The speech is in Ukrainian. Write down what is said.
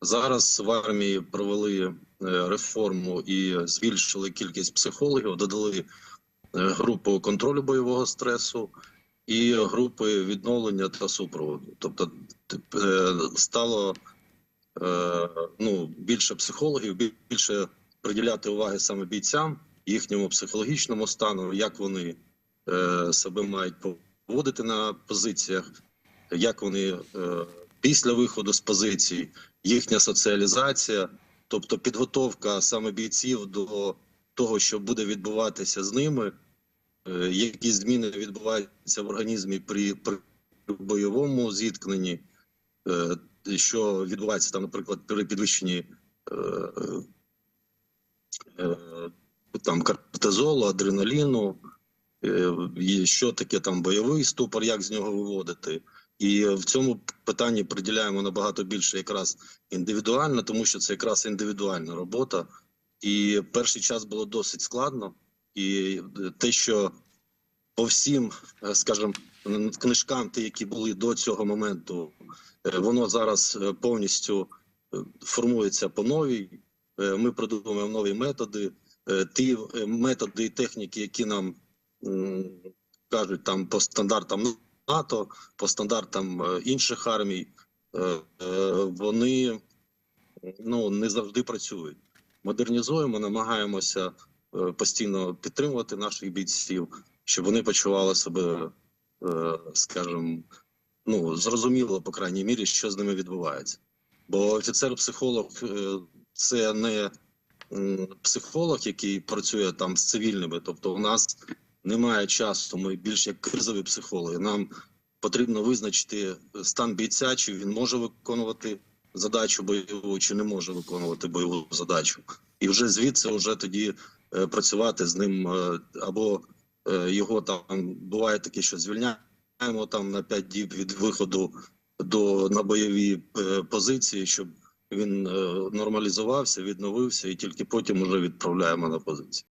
Зараз в армії провели е, реформу і збільшили кількість психологів, додали е, групу контролю бойового стресу і групи відновлення та супроводу. Тобто е, стало ну, більше психологів, більше приділяти уваги саме бійцям, їхньому психологічному стану, як вони себе мають поводити на позиціях, як вони після виходу з позицій, їхня соціалізація, тобто підготовка саме бійців до того, що буде відбуватися з ними, е, які зміни відбуваються в організмі при, при бойовому зіткненні, е, що відбувається там, наприклад, при підвищенні е, там кортизолу, адреналіну, що таке там бойовий ступор, як з нього виводити. І в цьому питанні приділяємо набагато більше якраз індивідуально, тому що це якраз індивідуальна робота. І перший час було досить складно. І те, що по всім, е, скажімо, книжкам, ті, які були до цього моменту, е, воно зараз е, повністю е, формується по новій. Е, Ми придумуємо нові методи. Е, Ті е, методи і техніки, які нам кажуть там по стандартам НАТО, по стандартам е, інших армій, е, е, вони ну не завжди працюють. Модернізуємо, намагаємося постійно підтримувати наших бійців, щоб вони почували себе, скажімо, ну зрозуміло, по крайній мірі, що з ними відбувається. Бо офіцер-психолог це не психолог, який працює там з цивільними. Тобто, у нас немає часу. Ми більш як кризові психологи. Нам потрібно визначити стан бійця, чи він може виконувати задачу бойову, чи не може виконувати бойову задачу, і вже звідси вже тоді е, працювати з ним е, або е, його там буває таке, що звільняємо там на 5 діб від виходу до на бойові е, позиції, щоб він е, нормалізувався, відновився, і тільки потім уже відправляємо на позицію.